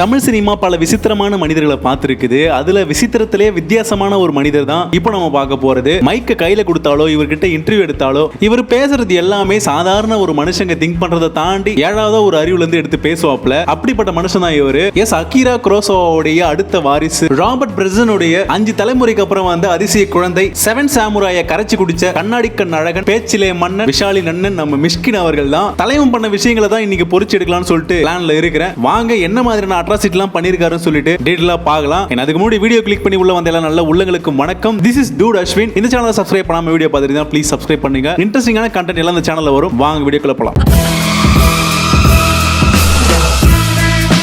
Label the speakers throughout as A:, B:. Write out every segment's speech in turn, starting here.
A: Tamil cinema பல விசித்திரமான மனிதர்களை பார்த்துருக்குது. அதுல விசித்திரத்திலே வித்தியாசமான ஒரு மனிதர் தான் இப்போ நம்ம பார்க்க போறது. மைக்க கையில கொடுத்தாலோ இவர்கிட்ட இன்டர்வியூ எடுத்தாலோ இவர் பேசுறது எல்லாமே சாதாரண ஒரு மனுஷங்க திங்க் பண்றதை தாண்டி ஏழாவது ஒரு அறிவுல இருந்து எடுத்து பேசுவாப்ல அப்படிப்பட்ட மனுஷன் தான் இவரு. எஸ் அக்கீரா குரோசோவோடைய அடுத்த வாரிசு. ராபர்ட் பிரசனுடைய அஞ்சு தலைமுறைக்கு அப்புறம் வந்த அதிசய குழந்தை செவன் சாமுராய கரைச்சி குடிச்ச கண்ணாடி கண் அழகன் பேச்சிலே மன்னன் விஷாலி நன்னன் நம்ம மிஷ்கின் அவர்கள் தான். தலைவன் பண்ண விஷயங்களை தான் இன்னைக்கு பொறிச்சு எடுக்கலாம்னு சொல்லிட்டு பிளான்ல இருக்கிறேன். வாங்க என்ன மாதிரியான அட்ராசிட்டி எல்லாம் பண்ணிருக்காருன்னு சொல்லிட்டு டீட்டெயிலா பார்க்கலாம். And அதுக்கு முன்னாடி வீடியோ கிளிக் பண்ணி உள்ள வந்த எல்லாம் நல்ல உள்ளங்களுக்கு வணக்கம். திஸ் இஸ் டூட் அஸ்வின் இந்த சேனலை சப்ஸ்கிரைப் பண்ணாம வீடியோ பார்த்துருந்தா ப்ளீஸ் சப்ஸ்கிரைப் பண்ணுங்க. இன்ட்ரெஸ்டிங்கான கண்டென்ட் எல்லாம் இந்த சேனல்ல வரும். வாங்க வீடியோக்குள்ள போலாம்.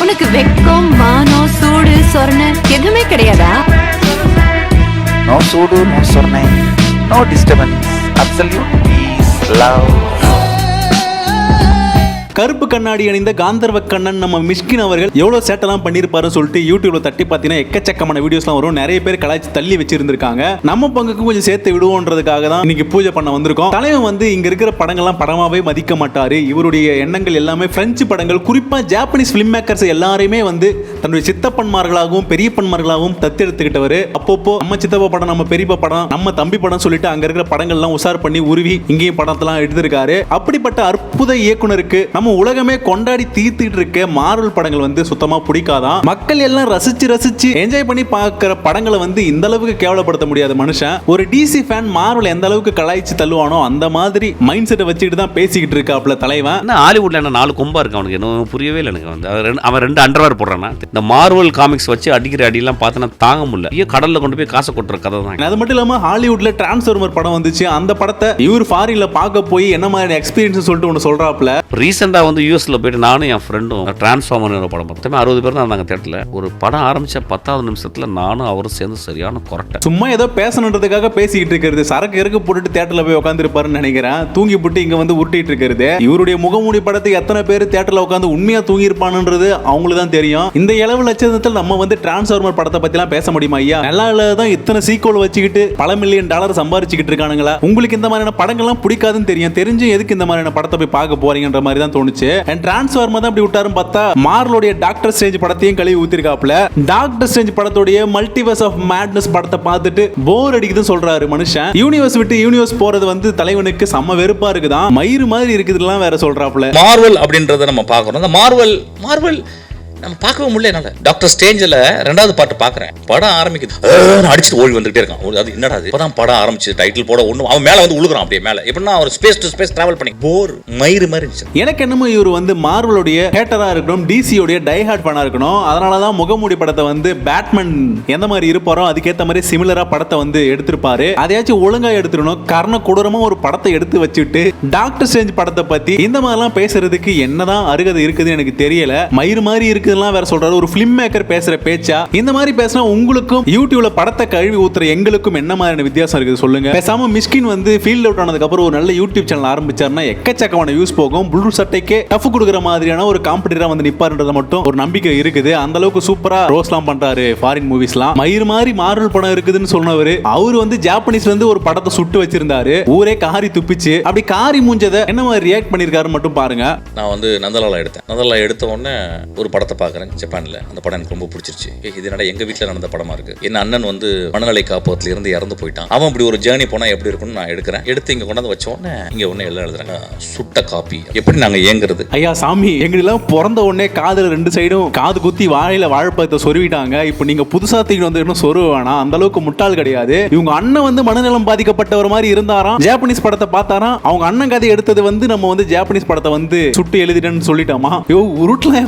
B: உனக்கு வெக்கம் மானம் சூடு சொரண எதுவுமே கிடையாதா?
C: No sudo, no surname, no disturbance. Absolute peace, love.
A: கருப்பு கண்ணாடி அணிந்த காந்தர்வ கண்ணன் நம்ம மிஷ்கின் அவர்கள் எவ்வளோ சேட்டெல்லாம் பண்ணியிருப்பாருன்னு சொல்லிட்டு யூடியூப்ல தட்டி பார்த்தீங்கன்னா எக்கச்சக்கமான வீடியோஸ்லாம் வரும். நிறைய பேர் கலாய்ச்சி தள்ளி வச்சிருந்திருக்காங்க. நம்ம பங்குக்கும் கொஞ்சம் சேர்த்து விடுவோன்றதுக்காக தான் இன்னைக்கு பூஜை பண்ண வந்திருக்கோம். தலைவன் வந்து இங்க இருக்கிற படங்கள்லாம் படமாவே மதிக்க மாட்டாரு. இவருடைய எண்ணங்கள் எல்லாமே பிரெஞ்சு படங்கள். குறிப்பா ஜாப்பனீஸ் ஃபிலிம் மேக்கர்ஸ் எல்லாரையுமே வந்து தன்னுடைய சித்தப்பன்மார்களாகவும் பெரியப்பன்மார்களாகவும் தத்தெடுத்துக்கிட்டவர். அப்பப்போ நம்ம சித்தப்பா படம் நம்ம பெரியப்பா படம் நம்ம தம்பி படம் சொல்லிட்டு அங்க இருக்கிற படங்கள்லாம் உசார் பண்ணி உருவி இங்கேயும் படத்தெல்லாம் எடுத்திருக்காரு. அப்படிப்பட்ட அற்புத இயக்குனருக்கு நம்ம உலகமே கொண்டாடி தீர்த்துட்டு இருக்க மார்வல் படங்கள் வந்து சுத்தமா பிடிக்காதான் மக்கள் எல்லாம் ரசிச்சு ரசிச்சு என்ஜாய் பண்ணி பார்க்குற படங்களை வந்து இந்த அளவுக்கு கேவலப்படுத்த முடியாத மனுஷன். ஒரு டிசி ஃபேன் மார்வல் எந்த அளவுக்கு கலாய்ச்சி தள்ளுவானோ அந்த மாதிரி மைண்ட் செட்டை வச்சுக்கிட்டு தான் பேசிக்கிட்டு இருக்காப்ல தலைவன்.
D: ஹாலிவுட்ல என்ன நாலு கொம்பா இருக்கு அவனுக்கு? என்ன புரியவே இல்லை எனக்கு வந்து. அவன் ரெண்டு- அண்டர்வேர் போடுறானா? இந்த மார்வல் காமிக்ஸ் வச்சு அடிக்கிற அடியெல்லாம் பார்த்தனா தாங்க முடியல. ஐயோ கடல்ல கொண்டு போய் காசை கொட்டுற கதை தான்.
A: அது மட்டும் இல்லாம ஹாலிவுட்ல டிரான்ஸ்ஃபார்மர் படம் வந்துச்சு. அந்த படத்தை இவர் ஃபாரின்ல பார்க்க போய் என்ன மாதிரி எக்ஸ்பீரியன்ஸ் சொல்லிட்டு ஒன்று சொல்றாப்ல
D: ரீசெண்டாக வந்து யூஎஸில் போயிட்டு நானும் என் ஃப்ரெண்டும் டிரான்ஸ்ஃபார்மர் படம் பார்த்தோம். அறுபது பேர் தான் நாங்கள் தேட்டரில் ஒரு படம் ஆரம்பித்த பத்தாவது நிமிஷத்தில் நானும் அவரும் சேர்ந்து சரியான கொரட்டை.
A: சும்மா ஏதோ பேசணுன்றதுக்காக பேசிக்கிட்டு இருக்கிறது. சரக்கு இறக்க போட்டுட்டு தேட்டரில் போய் உட்காந்துருப்பாருன்னு நினைக்கிறேன். தூங்கி போட்டு இங்கே வந்து உருட்டிட்டு இருக்கிறது. இவருடைய முகமூடி படத்துக்கு எத்தனை பேர் தேட்டரில் உட்காந்து உண்மையாக தூங்கியிருப்பானுன்றது அவங்களுக்கு தான் தெரியும். இந்த இளவு லட்சத்தில் நம்ம வந்து டிரான்ஸ்ஃபார்மர் படத்தை பற்றிலாம் பேச முடியுமா ஐயா? நல்லா தான் இத்தனை சீக்கோல் வச்சுக்கிட்டு பல மில்லியன் டாலர் சம்பாரிச்சுக்கிட்டு இருக்கானுங்களா? உங்களுக்கு இந்த மாதிரியான படங்கள்லாம் பிடிக்காதுன்னு தெரியும். தெரிஞ்சு எதுக்கு இந்த மாதிரியான படத்தை போய் பார்க்க போறீங்கன்ற மாதிரி தான் தோணுச்சு. அண்ட் டிரான்ஸ்ஃபார்மர் தான் அப்படி விட்டாருன்னு பார்த்தா மார்லோடைய டாக்டர் ஸ்டேஜ் படத்தையும் கழுவி ஊத்திருக்காப்ல டாக்டர் ஸ்டேஜ் படத்துடைய மல்டிவர்ஸ் ஆஃப் மேட்னஸ் படத்தை பார்த்துட்டு போர் அடிக்குதுன்னு சொல்றாரு மனுஷன். யூனிவர்ஸ் விட்டு யூனிவர்ஸ் போறது வந்து தலைவனுக்கு செம்ம வெறுப்பா இருக்குதான். மயிறு மாதிரி இருக்குதுலாம் வேற சொல்றாப்ல
E: மார்வல் அப்படின்றத நம்ம பார்க்கறோம் அந்த மார்வல் மார்வல் நம்ம பார்க்கவே முடியல என்னால. டாக்டர் ஸ்டேஞ்சில் ரெண்டாவது பாட்டு பார்க்குறேன். படம் ஆரம்பிக்குது. அடிச்சுட்டு ஓடி வந்துகிட்டே இருக்கான். அது என்னடா இப்போ தான் படம் ஆரம்பிச்சு டைட்டில் போட ஒன்றும் அவன் மேலே வந்து உழுகுறான் அப்படியே மேலே. எப்படின்னா அவர் ஸ்பேஸ் டு ஸ்பேஸ் ட்ராவல் பண்ணி போர் மயிறு மாதிரி இருந்துச்சு.
A: எனக்கு என்னமோ இவர் வந்து மார்வலுடைய ஹேட்டராக இருக்கணும் டிசியோடைய டைஹார்ட் பண்ணாக இருக்கணும். அதனால தான் முகமூடி படத்தை வந்து பேட்மேன் எந்த மாதிரி இருப்பாரோ அதுக்கேற்ற மாதிரி சிமிலராக படத்தை வந்து எடுத்திருப்பாரு. அதையாச்சும் ஒழுங்காக எடுத்துடணும். கர்ண கொடூரமாக ஒரு படத்தை எடுத்து வச்சுட்டு டாக்டர் ஸ்டேஞ்ச் படத்தை பற்றி இந்த மாதிரிலாம் பேசுறதுக்கு என்னதான் அருகதை இருக்குதுன்னு எனக்கு தெரியல. மயிறு மாதிரி இருக்குது இருக்குதுலாம் வேற சொல்றாரு. ஒரு ஃபிலிம் மேக்கர் பேசுற பேச்சா இந்த மாதிரி பேசினா உங்களுக்கும் யூடியூப்ல படத்தை கழுவி ஊத்துற எங்களுக்கும் என்ன மாதிரியான வித்தியாசம் இருக்குது சொல்லுங்க. பேசாம மிஸ்கின் வந்து ஃபீல்ட் அவுட் ஆனதுக்கு அப்புறம் ஒரு நல்ல யூடியூப் சேனல் ஆரம்பிச்சாருன்னா எக்கச்சக்கமான வியூஸ் போகும். ப்ளூ சட்டைக்கே டஃப் கொடுக்குற மாதிரியான ஒரு காம்படிட்டரா வந்து நிப்பாருன்றத மட்டும் ஒரு நம்பிக்கை இருக்குது. அந்த அளவுக்கு சூப்பரா ரோஸ்லாம் பண்றாரு ஃபாரின் மூவிஸ்லாம் மயிர் மாதிரி மார்வல் படம் இருக்குதுன்னு சொன்னவர் அவர் வந்து ஜாப்பனீஸ்ல இருந்து ஒரு படத்தை சுட்டு வச்சிருந்தாரு. ஊரே காரி துப்பிச்சு அப்படி காரி மூஞ்சதை என்ன மாதிரி ரியாக்ட் பண்ணிருக்காரு மட்டும் பாருங்க.
E: நான் வந்து நந்தலாலா எடுத்தேன். நந்தலாலா எடுத்த உடனே ஒரு படத்தை பார்க்குறேன் ஜப்பானில். அந்த படம் எனக்கு ரொம்ப பிடிச்சிருச்சு. ஏ இது எங்கள் வீட்டில் நடந்த படமா இருக்கு. என் அண்ணன் வந்து மனநிலை காப்பகத்தில் இருந்து இறந்து போயிட்டான். அவன் இப்படி ஒரு ஜேர்னி போனால் எப்படி இருக்கும்னு நான் எடுக்கிறேன். எடுத்து இங்கே கொண்டாந்து வச்ச உடனே இங்கே ஒன்று எல்லாம் எழுதுறாங்க. சுட்ட காப்பி. எப்படி நாங்கள் ஏங்குறது
A: ஐயா சாமி எங்களெல்லாம் பிறந்த உடனே காதில் ரெண்டு சைடும் காது குத்தி வாழையில் வாழைப்பழத்தை சொருவிட்டாங்க. இப்போ நீங்கள் புதுசாக தீங்க வந்து இன்னும் சொருவ வேணாம். அந்த அளவுக்கு முட்டாள் கிடையாது. இவங்க அண்ணன் வந்து மனநலம் பாதிக்கப்பட்டவர் மாதிரி இருந்தாராம். ஜாப்பனீஸ் படத்தை பார்த்தாராம். அவங்க அண்ணன் கதை எடுத்தது வந்து நம்ம வந்து ஜாப்பனீஸ் படத்தை வந்து சுட்டு எழுதிட்டேன்னு சொல்லிட்டோமா? ஐயோ உருட்டல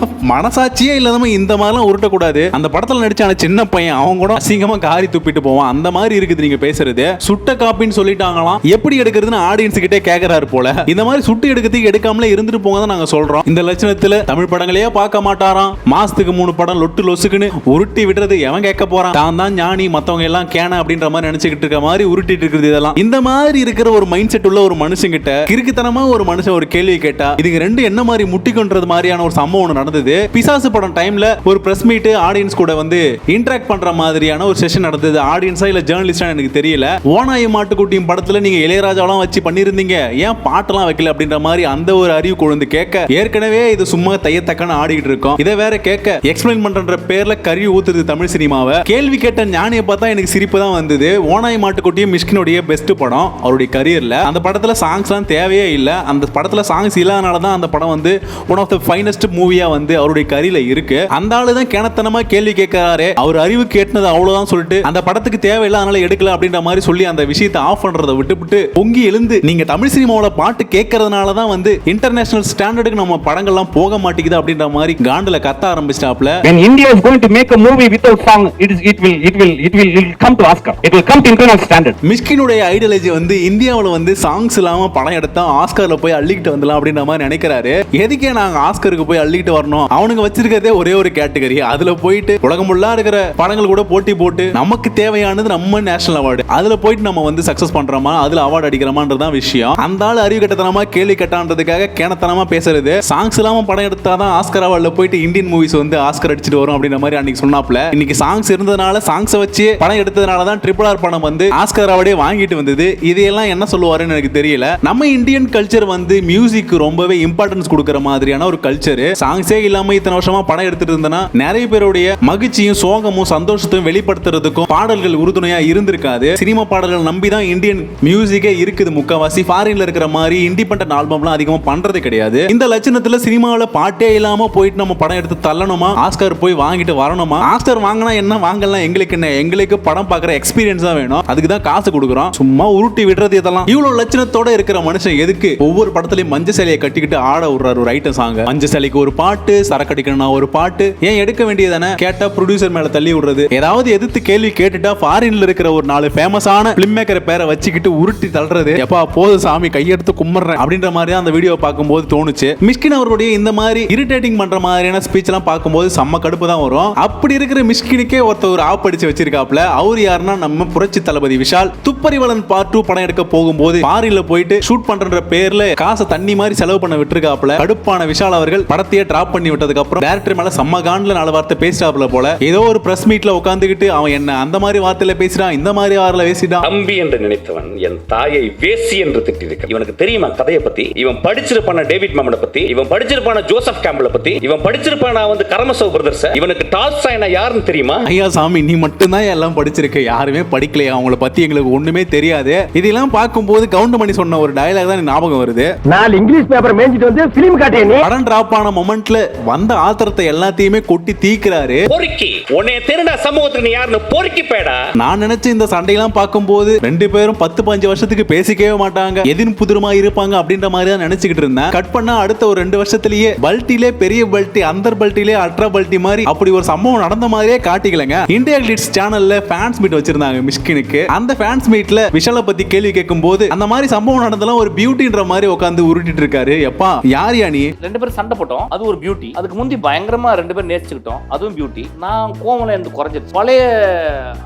A: மனசாட்சியே இல்லாதவங்க இந்த மாதிரிலாம் உருட்டக்கூடாது. அந்த படத்தில் நடிச்சான சின்ன பையன் அவங்க கூட அசிங்கமாக காரி துப்பிட்டு போவான். அந்த மாதிரி இருக்குது நீங்க பேசுறது. சுட்ட காப்பின்னு சொல்லிட்டாங்களாம். எப்படி எடுக்கிறதுன்னு ஆடியன்ஸ் கிட்டே கேட்கறாரு போல. இந்த மாதிரி சுட்டு எடுக்கிறதுக்கு எடுக்காமலே இருந்துட்டு போங்க தான் நாங்க சொல்றோம். இந்த லட்சணத்துல தமிழ் படங்களையே பார்க்க மாட்டாராம். மாசத்துக்கு மூணு படம் லொட்டு லொசுக்குன்னு உருட்டி விடுறது எவன் கேட்க போறான்? தான் தான் ஞானி மத்தவங்க எல்லாம் கேன அப்படின்ற மாதிரி நினைச்சுக்கிட்டு இருக்க மாதிரி உருட்டிட்டு இருக்கிறது இதெல்லாம். இந்த மாதிரி இருக்கிற ஒரு மைண்ட் செட் உள்ள ஒரு மனுஷங்கிட்ட கிறுக்குத்தனமா ஒரு மனுஷன் ஒரு கேள்வி கேட்டா இதுங்க ரெண்டு என்ன மாதிரி முட்டிக்கொன்றது மாதிரியான ஒரு சம்பவம் நடந்தது. பிசாசு படம் டைம்ல ஒரு பிரஸ் மீட் ஆடியன்ஸ் கூட வந்து இன்டராக்ட் பண்ற மாதிரியான ஒரு செஷன் நடந்தது. ஆடியன்ஸா இல்ல ஜேர்னலிஸ்டா எனக்கு தெரியல. ஓனாயி மாட்டுக்குட்டியும் படத்துல நீங்க இளையராஜாலாம் வச்சு பண்ணிருந்தீங்க ஏன் பாட்டெல்லாம் வைக்கல அப்படின்ற மாதிரி அந்த ஒரு அறிவு கொழுந்து கேட்க ஏற்கனவே இது சும்மா தையத்தக்கான ஆடிட்டு இருக்கோம். இதை வேற கேட்க எக்ஸ்பிளைன் பண்ற பேர்ல கறி ஊத்துது தமிழ் சினிமாவை. கேள்வி கேட்ட ஞானியை பார்த்தா எனக்கு சிரிப்பு தான் வந்தது. ஓனாய் மாட்டுக்குட்டியும் மிஷ்கினுடைய பெஸ்ட் படம் அவருடைய கரியர்ல அந்த படத்துல சாங்ஸ்லாம் தேவையே இல்லை. அந்த படத்துல சாங்ஸ் இல்லாதனால தான் அந்த படம் வந்து ஒன் ஆஃப் த ஃபைனஸ்ட் மூவியா வந்து அவருடைய கரியில இருக்கு. அந்த ஆளு தான் கிணத்தனமா கேள்வி கேட்கிறாரு. அவர் அறிவு கேட்டினது அவ்வளவுதான் சொல்லிட்டு அந்த படத்துக்கு தேவையில்லை அதனால எடுக்கல அப்படின்ற மாதிரி சொல்லி அந்த விஷயத்தை ஆஃப் பண்றதை விட்டுவிட்டு பொங்கி எழுந்து நீங்க தமிழ் சினிமாவோட பாட்டு கேட்கறதுனால தான் வந்து இன்டர்நேஷனல் ஸ்டாண்டர்டுக்கு நம்ம படங்கள்லாம் போக மாட்டேங்குது அப்படின்ற மாதிரி காண்டுல கத்த ஆரம்பிச்சிட்டாப்ல
F: When India is going to make a movie without song, it is it will it will it will it will come to Oscar. It will come to international standard.
A: மிஷ்கினுடைய ஐடியாலஜி வந்து இந்தியாவில் வந்து சாங்ஸ் இல்லாம படம் எடுத்தா ஆஸ்கர்ல போய் அள்ளிக்கிட்டு வந்துடலாம் அப்படின்ற மாதிரி நினைக்கிறாரு. எதுக்கே நாங்க ஆஸ்கருக்கு போய் அள்ளிக்கிட்டு வரணும்? அவனுங்க வச்சிருக்கிறதே ஒரே ஒரு கேட்டகரி அதுல போயிட்டு உலகம் உள்ளா இருக்கிற படங்கள் கூட போட்டி போட்டு நமக்கு தேவையானது நம்ம நேஷனல் அவார்டு அதுல போயிட்டு நம்ம வந்து சக்சஸ் பண்றோமா? அதுல அவார்டு அடிக்கிறோமான்றதான் விஷயம். அந்த ஆள் அறிவு கட்டத்தனமா கேள்வி கட்டான்றதுக்காக கேனத்தனமா பேசுறது. சாங்ஸ் இல்லாம படம் எடுத்தாதான் ஆஸ்கர் அவார்ட்ல போயிட்டு இந்தியன் மூவிஸ் வந்து ஆஸ்கர் அடிச்சிட்டு வரும் அப்படின்ற மாதிரி அன்னைக்கு சொன்னாப்ல இன்னைக்கு சாங்ஸ் இருந்ததுனால சாங்ஸை வச்சு படம் எடுத்ததுனால தான் ட்ரிபிள் ஆர் படம் வந்து ஆஸ்கர் அவார்டே வாங்கிட்டு வந்தது. இதையெல்லாம் என்ன சொல்லுவாருன்னு எனக்கு தெரியல. நம்ம இந்தியன் கல்ச்சர் வந்து மியூசிக் ரொம்பவே இம்பார்ட்டன்ஸ் கொடுக்குற மாதிரியான ஒரு கல்ச்சர் சாங்ஸே இல்லாம இத்தனை வருஷம் படம் எடுத்துட்டு இருந்தனா நிறைய பேருடைய மகிழ்ச்சியும் சோகமும் சந்தோஷத்தையும் வெளிப்படுத்துறதுக்கும் பாடல்கள் உறுதுணையா இருந்திருக்காது. சினிமா பாடல்கள் நம்பி தான் இந்தியன் மியூசிக்கே இருக்குது முக்காவாசி. ஃபாரின்ல இருக்கிற மாதிரி இண்டிபெண்டன்ட் ஆல்பம்லாம் அதிகமா பண்றது கிடையாது. இந்த லட்சணத்துல சினிமாவில் பாட்டே இல்லாம போயிட்டு நம்ம படம் எடுத்து தள்ளணுமா? ஆஸ்கர் போய் வாங்கிட்டு வரணுமா? ஆஸ்கர் வாங்கினா என்ன? வாங்கலாம். எங்களுக்கு என்ன? எங்களுக்கு படம் பார்க்குற எக்ஸ்பீரியன்ஸ் தான் வேணும். அதுக்கு தான் காசு கொடுக்குறோம். சும்மா உருட்டி விடுறது இதெல்லாம். இவ்வளவு லட்சணத்தோட இருக்கிற மனுஷன் எதுக்கு? ஒவ்வொரு படத்துலயும் மஞ்ச சிலையை கட்டிக்கிட்டு ஆட விடுறாரு ஒரு ஐட்டம் சாங்க மஞ்ச சிலைக்கு ஒரு பாட்டு சரக்கடிக்கணும் சரக்கடிக்கணும்னா ஒரு பாட்டு ஏன் எடுக்க வேண்டியதானே கேட்டா ப்ரொடியூசர் மேல தள்ளி விடுறது. ஏதாவது எதிர்த்து கேள்வி கேட்டுட்டா ஃபாரின்ல இருக்கிற ஒரு நாலு ஃபேமஸான பிலிம் மேக்கர் பேரை வச்சுக்கிட்டு உருட்டி தள்ளுறது. எப்பா போதும் சாமி கையெடுத்து கும்பிடுறேன் அப்படின்ற மாதிரி தான் அந்த வீடியோ பார்க்கும்போது தோணுச்சு. மிஷ்கின் அவருடைய இந்த மாதிரி இரிட்டேட்டிங் பண்ற மாதிரியான ஸ்பீச் எல்லாம் பார்க்கும்போது செம்ம கடுப்பு தான் வரும். அப்படி இருக்கிற மிஷ்கினுக்கே ஒருத்தர் ஒரு ஆப் அடிச்சு வச்சிருக்காப்ல அவர் யாருன்னா நம்ம புரட்சி தளபதி விஷால். துப்பறிவலன் பார்ட் டூ படம் எடுக்க போகும்போது பாரில போயிட்டு ஷூட் பண்ற பேர்ல காசை தண்ணி மாதிரி செலவு பண்ண விட்டுருக்காப்ல கடுப்பான விஷால் அவர்கள் படத்தையே டிராப் பண்ணி விட்டதுக்கு அப்புறம் டேரக்டர் மேல செம்ம காண்ட்ல நாலு வார்த்தை பேசிட்டாப்ல போல. ஏதோ ஒரு பிரஸ் மீட்ல உட்காந்துக்கிட்டு அவன் என்ன அந்த மாதிரி வார்த்தையில பேசிட்டான் இந்த மாதிரி வாரில் பேசிட்டான்.
G: தம்பி என்று நினைத்தவன் என் தாயை வேசி என்று திட்டிருக்க இவனுக்கு தெரியுமா கதையை பத்தி? இவன் படிச்சிருப்பான டேவிட் மேமனை பத்தி? இவன் படிச்சிருப்பான ஜோசப் கேம்பல பத்தி? இவன் படிச்சிருப்பான வந்து கரமசோ பிரதர்ஸ் இவனுக்கு டால்ஸ்டாய்னா யாருன்னு தெரியுமா?
A: ஐயா சாமி நீ மட்டும்தான் எல்லாம் படிச்சிருக்க. யாருமே படிக்கலையா? அவங்கள பத்தி எங்களுக்கு ஒண்ணுமே தெரியாது. இதெல்லாம் பார்க்கும்போது கவுண்டமணி சொன்ன ஒரு டயலாக் தான் ஞாபகம் வருது.
F: நாலு இங்கிலீஷ் பேப்பர் மேய்ஞ்சிட்டு வந்து பிலிம் காட்டிய நீ?
A: படம் டிராப் ஆன மொமெண்ட்ல வந்த ஆத்திரத்தை எல்லாத்தையுமே கொட்டி தீக்குறாரு.
G: பொறுக்கி. உன்னை திருட சமூகத்துக்கு நீ யாருன்னு பொறுக்கி பேடா
A: நான் நினைச்ச இந்த சண்டையெல்லாம் பார்க்கும்போது ரெண்டு பேரும் பத்து பஞ்சு வருஷத்துக்கு பேசிக்கவே மாட்டாங்க. எதின் புதிருமா இருப்பாங்க அப்படின்ற மாதிரி தான் நினைச்சுக்கிட்டு இருந்தேன். கட் பண்ணா அடுத்த ஒரு ரெண்டு வருஷத்துலயே பல்ட்டிலே பெரிய பல்ட்டி அந்தர் பல்ட்டிலே அட்ரா பல்ட்டி மாதிரி அப்படி ஒரு சம்பவம் நடந்த மாதிரியே காட்டிக்கலங்க. இந்தியா கிளிட்ஸ் சேனல்ல ஃபேன்ஸ் மீட் வச்சிருந்தாங்க மிஷ்கினுக்கு. அந்த ஃபேன்ஸ் மீட்ல விஷாலை பத்தி கேள்வி கேட்கும்போது அந்த மாதிரி சம்பவம் நடந்தெல்லாம் ஒரு பியூட்டின்ற மாதிரி உட்காந்து உருட்டிட்டு இருக்காரு. எப்பா யார் யா நீ?
H: ரெண்டு பேரும் சண்டை போட்டோம். அது ஒரு பியூட்டி அதுக்கு முந்தி பயங்கரமா ரெண்டு பேரும் நேசிச்சுக்கிட்டோம். அதுவும் பியூட்டி நான் கோவம்ல எனக்கு குறைஞ்சிருச்சு. பழைய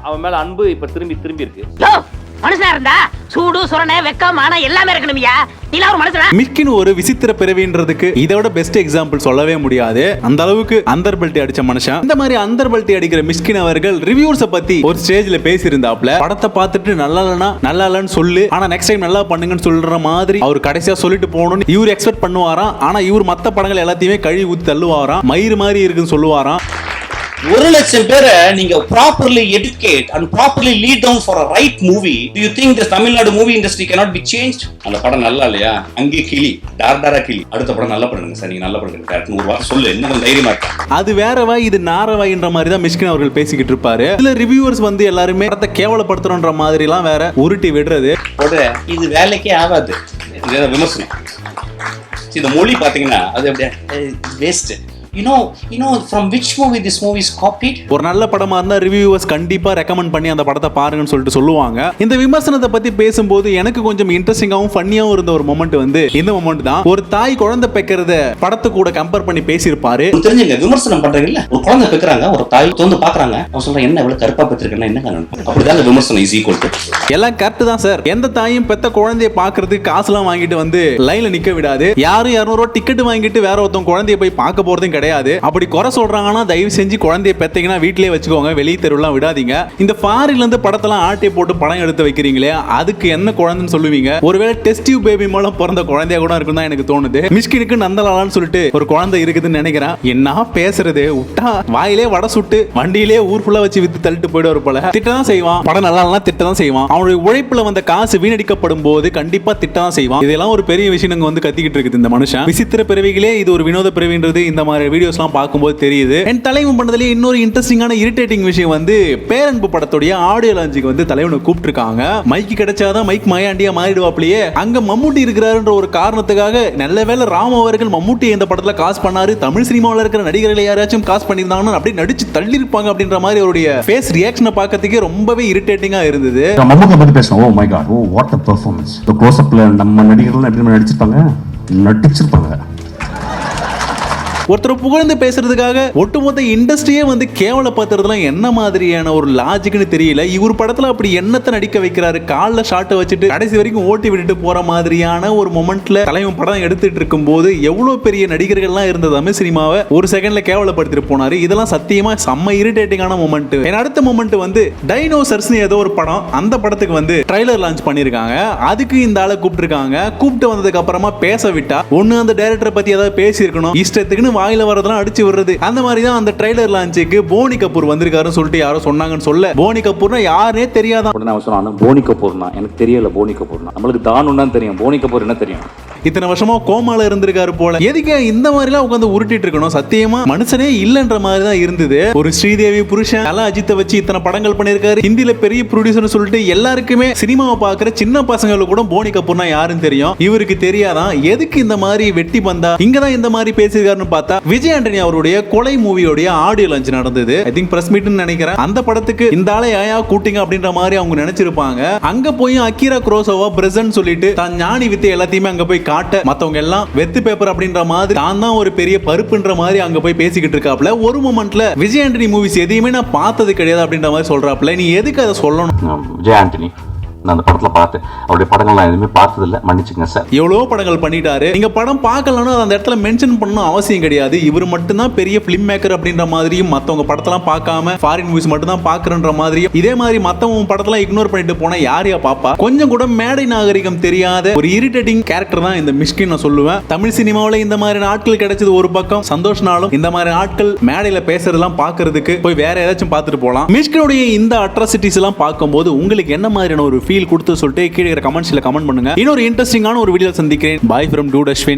H: அவன் மேல அன்பு இப்ப திரும்பி திரும்பி இருக்கு.
I: மனுஷனா இருந்தா சூடு சுரண வெக்கம் மானம் எல்லாமே இருக்கணும்யா நீல ஒரு மனுஷனா?
A: ஒரு விசித்திர பிறவின்றதுக்கு இதோட பெஸ்ட் எக்ஸாம்பிள் சொல்லவே முடியாது. அந்த அளவுக்கு அந்தர் பல்ட்டி அடிச்ச மனுஷன். இந்த மாதிரி அந்தர் பல்ட்டி அடிக்கிற மிஷ்கின் அவர்கள் ரிவ்யூஸ பத்தி ஒரு ஸ்டேஜ்ல பேசியிருந்தாப்ல படத்தை பார்த்துட்டு நல்லா இல்லனா நல்லா இல்லைன்னு சொல்லு ஆனா நெக்ஸ்ட் டைம் நல்லா பண்ணுங்கன்னு சொல்ற மாதிரி அவர் கடைசியா சொல்லிட்டு போகணும்னு இவர் எக்ஸ்பெக்ட் பண்ணுவாராம். ஆனா இவர் மத்த படங்கள் எல்லாத்தையுமே கழுவி ஊத்தி தள்ளுவாராம். மயிறு மாதிரி இருக்குன்னு சொல்லுவாராம்.
J: ஒரு லட்சம் பேரை நீங்க properly educate and properly lead down for a right movie do you think this Tamil Nadu movie industry cannot be change அந்த படம் நல்லா இல்லையா? அங்கே கிளி டார் டாரா கிளி. அடுத்த படம் நல்லா பண்ணுங்க சார் நீங்க நல்லா பண்ணுங்க டேரக்ட் நூறு வாரம் சொல்லு என்ன தைரியமா இருக்கா.
A: அது வேற வாய் இது நார வாயின்ற மாதிரி தான் மிஷ்கின் அவர்கள் பேசிக்கிட்டு இருப்பாரு. இதுல ரிவ்யூவர்ஸ் வந்து எல்லாருமே படத்தை கேவலப்படுத்தணுன்ற மாதிரி எல்லாம் வேற உருட்டி விடுறது.
J: இது வேலைக்கே ஆகாது. இது விமர்சனம். இந்த மொழி பாத்தீங்கன்னா அது அப்படியே waste you know you know from which movie this movie is copied
A: ஒரு நல்ல படமா இருந்தா ரிவ்யூவர்ஸ் கண்டிப்பா ரெக்கமெண்ட் பண்ணி அந்த படத்தை பாருங்கன்னு சொல்லிட்டு சொல்லுவாங்க. இந்த விமர்சனத்தை பத்தி பேசும்போது எனக்கு கொஞ்சம் இன்ட்ரெஸ்டிங்காவும் ஃபன்னியாவும் இருந்த ஒரு மொமெண்ட் வந்து இந்த மொமெண்ட் தான் ஒரு தாய் குழந்தை பெக்கிறத படத்து கூட கம்பேர் பண்ணி பேசியிருப்பாரு.
J: தெரிஞ்சுங்க விமர்சனம் பண்றீங்கல்ல? ஒரு குழந்தை பெக்குறாங்க ஒரு தாய் தோந்து பாக்குறாங்க அவன் சொல்றான் என்ன இவ்வளவு கருப்பா பெற்றிருக்கேன்னா என்ன அப்படிதான் விமர்சனம் இஸ் ஈக்குவல்
A: எல்லாம் கரெக்ட் தான் சார் எந்த தாயும் பெத்த குழந்தைய பாக்குறதுக்கு காசுலாம் வாங்கிட்டு வந்து லைன்ல நிக்க விடாது. யாரும் இரநூறுவா டிக்கெட் வாங்கிட்டு வேற ஒருத்தவங்க குழந்தைய போய் பார்க்க போறதும் கிடையாது. அப்படி குறை சொல்றாங்கன்னா தயவு செஞ்சு குழந்தைய பெத்தீங்கன்னா வீட்டிலேயே வச்சுக்கோங்க. வெளியே தெருவெல்லாம் விடாதீங்க. இந்த ஃபாரின்ல இருந்து படத்தெல்லாம் ஆட்டி போட்டு படம் எடுத்து வைக்கிறீங்களே அதுக்கு என்ன குழந்தைன்னு சொல்லுவீங்க? ஒருவேளை டெஸ்ட் டியூப் பேபி மூலம் பிறந்த குழந்தையா கூட இருக்கும் தான் எனக்கு தோணுது. மிஷ்கினுக்கு நந்தலாலான்னு சொல்லிட்டு ஒரு குழந்தை இருக்குதுன்னு நினைக்கிறேன். என்ன பேசுறது? விட்டா வாயிலே வடை சுட்டு வண்டியிலே ஊர் ஃபுல்லா வச்சு வித்து தள்ளிட்டு போயிடுவார் போல. திட்டம் செய்வான். படம் நல்லா இல்லைனா திட்டம் செய்வான். அவனுடைய உழைப்புல வந்த காசு வீணடிக்கப்படும் போது கண்டிப்பா திட்டம் செய்வான். இதெல்லாம் ஒரு பெரிய விஷயம் வந்து கத்திக்கிட்டு இருக்குது இந்த மனுஷன். விசித்திர பிறவிகளே இது ஒரு வினோத பிறவின்றது. இந்த மாதிரி வீடியோஸ்லாம் பார்க்கும்போது தெரியுது. என் தலைவன் பண்ணதுலேயே இன்னொரு இன்ட்ரெஸ்டிங்கான இரிட்டேட்டிங் விஷயம் வந்து பேரன்பு படத்துடைய ஆடியோ லான்ச்சுக்கு வந்து தலைவனை கூப்பிட்டுருக்காங்க. மைக்கு கிடைச்சாதான் மைக் மயாண்டியா மாறிடுவாப்லையே. அங்க மம்முட்டி இருக்கிறாருன்ற ஒரு காரணத்துக்காக நல்ல வேளை ராம் அவர்கள் மம்முட்டி இந்த படத்துல காசு பண்ணாரு. தமிழ் சினிமாவில் இருக்கிற நடிகர்களை யாராச்சும் காசு பண்ணியிருந்தாங்கன்னு அப்படியே நடிச்சு தள்ளியிருப்பாங்க அப்படின்ற மாதிரி அவருடைய ஃபேஸ் ரியாக்ஷனை பார்க்கறதுக்கே ரொம்பவே இரிட்டேட்டிங்கா இருந்தது.
F: மம்முக்க பத்தி பேசணும் ஓ my God oh what a performance இந்த க்ளோஸ்அப்ல நம்ம நடிகர்கள் எப்படி நடிச்சிருப்பாங்க? நடிச்சிருப்பாங்க.
A: ஒருத்தர் புகழ்ந்து பேசுறதுக்காக ஒட்டுமொத்த இண்டஸ்ட்ரியே வந்து கேவலப்படுத்துறதுலாம் என்ன மாதிரியான ஒரு லாஜிக்னு தெரியல. இவர் படத்துல அப்படி என்னத்தை நடிக்க வைக்கிறாரு? காலில் ஷாட்டை வச்சுட்டு கடைசி வரைக்கும் ஓட்டி விட்டுட்டு போற மாதிரியான ஒரு மொமெண்ட்ல தலைவன் படம் எடுத்துட்டு இருக்கும்போது எவ்வளவு பெரிய நடிகர்கள்லாம் இருந்த தமிழ் சினிமாவை? ஒரு செகண்ட்ல கேவலப்படுத்திட்டு போனாரு. இதெல்லாம் சத்தியமா செம்ம இரிட்டேட்டிங்கான மொமெண்ட் என் அடுத்த மொமெண்ட் வந்து டைனோசர்ஸ்னு ஏதோ ஒரு படம். அந்த படத்துக்கு வந்து ட்ரைலர் லான்ச் பண்ணியிருக்காங்க. அதுக்கு இந்த ஆளை கூப்பிட்டுருக்காங்க. கூப்பிட்டு வந்ததுக்கு அப்புறமா பேச விட்டா. ஒன்னு அந்த டைரக்டரை பத்தி ஏதாவது பேசியிருக்கணும். இஷ்டத்துக்குன்னு வாயில வரதெல்லாம் அடிச்சு விடுறது. அந்த மாதிரி தான் அந்த ட்ரைலர் லான்ச்சுக்கு போனி கபூர் வந்திருக்காருன்னு சொல்லிட்டு யாரோ சொன்னாங்கன்னு சொல்ல. போனி கபூர்னா யாருனே தெரியாதான்.
H: உடனே அவன் சொன்னான் போனி கபூர்னா எனக்கு தெரியல போனி கபூர்னா நம்மளுக்கு தானுன்னா தான் தெரியும். போனி கபூர் என்ன தெரியும்?
A: இத்தனை வருஷமா கோமால இருந்திருக்காரு போல. எதுக்கு இந்த மாதிரிலாம் உட்காந்து உருட்டிட்டு இருக்கணும்? சத்தியமா மனுஷனே இல்லைன்ற மாதிரி தான் இருந்தது. ஒரு ஸ்ரீதேவி புருஷன் நல்லா அஜித்தை வச்சு இத்தனை படங்கள் பண்ணியிருக்காரு. ஹிந்தியில பெரிய ப்ரொடியூசர் சொல்லிட்டு எல்லாருக்குமே சினிமாவை பார்க்குற சின்ன பசங்களுக்கு கூட போனி கபூர்னா யாருன்னு தெரியும். இவருக்கு தெரியாதான் எதுக்கு இந்த மாதிரி வெட்டி பந்தா? இங்க தான் இந்த மாதிரி பேசியிருக்காருன்னு பார்த்தா விஜய் ஆண்டனி அவருடைய கொலை மூவியோடைய ஆடியோ லஞ்ச் நடந்தது. ஐ திங்க் பிரஸ் மீட்னு நினைக்கிறேன். அந்த படத்துக்கு இந்த ஆளை ஏயா கூட்டிங்க அப்படின்ற மாதிரி அவங்க நினைச்சிருப்பாங்க. அங்க போய் அக்கீரா குரோசோவா பிரசன்ட் சொல்லிட்டு தான் ஞானி வித்தை எல்லாத்தையுமே அங்க போய் காட்ட மத்தவங்க எல்லாம் வெத்து பேப்பர் அப்படின்ற மாதிரி நான் தான் ஒரு பெரிய பருப்புன்ற மாதிரி அங்க போய் பேசிக்கிட்டு இருக்காப்ல ஒரு மொமெண்ட்ல விஜய் ஆண்டனி மூவிஸ் எதையுமே நான் பார்த்தது கிடையாது அப்படின்ற மாதிரி சொல்றாப்ல நீ எதுக்கு அதை சொல்லணும்?
F: விஜய் ஆண்டனி. நான் அந்த படத்துல பார்த்தேன். அவருடைய படங்கள் நான் எதுவுமே பார்த்ததில்ல. மன்னிச்சுங்க சார்.
A: எவ்வளோ படங்கள் பண்ணிட்டாரு. நீங்கள் படம் பார்க்கலன்னா அது அந்த இடத்துல மென்ஷன் பண்ணணும் அவசியம் கிடையாது. இவர் மட்டும்தான் பெரிய ஃபிலிம் மேக்கர் அப்படின்ற மாதிரியும் மற்றவங்க படத்தெல்லாம் பார்க்காம ஃபாரின் மூவிஸ் மட்டும் தான் மாதிரியும் இதே மாதிரி மற்றவங்க படத்தெல்லாம் இக்னோர் பண்ணிட்டு போனால் யார் யா பாப்பா? கொஞ்சம் கூட மேடை நாகரிகம் தெரியாத ஒரு இரிட்டேட்டிங் கேரக்டர் தான் இந்த மிஷ்கின் நான் சொல்லுவேன். தமிழ் சினிமாவில் இந்த மாதிரி ஆட்கள் கிடைச்சது ஒரு பக்கம் சந்தோஷனாலும் இந்த மாதிரி ஆட்கள் மேடையில் பேசுறதெல்லாம் பார்க்கறதுக்கு போய் வேற ஏதாச்சும் பார்த்துட்டு போகலாம் மிஷ்கினுடைய இந்த அட்ராசிட்டிஸ் எல்லாம் பார்க்கும்போது உங்களுக்கு என்ன மாதிரியான ஒரு ஃபீல் கொடுத்து சொல்லிட்டு கீழே கமெண்ட்ஸ்ல கமெண்ட் பண்ணுங்க. இன்னொரு இன்ட்ரெஸ்டிங்கான ஒரு வீடியோ சந்திக்கிறேன். Bye from two dustbin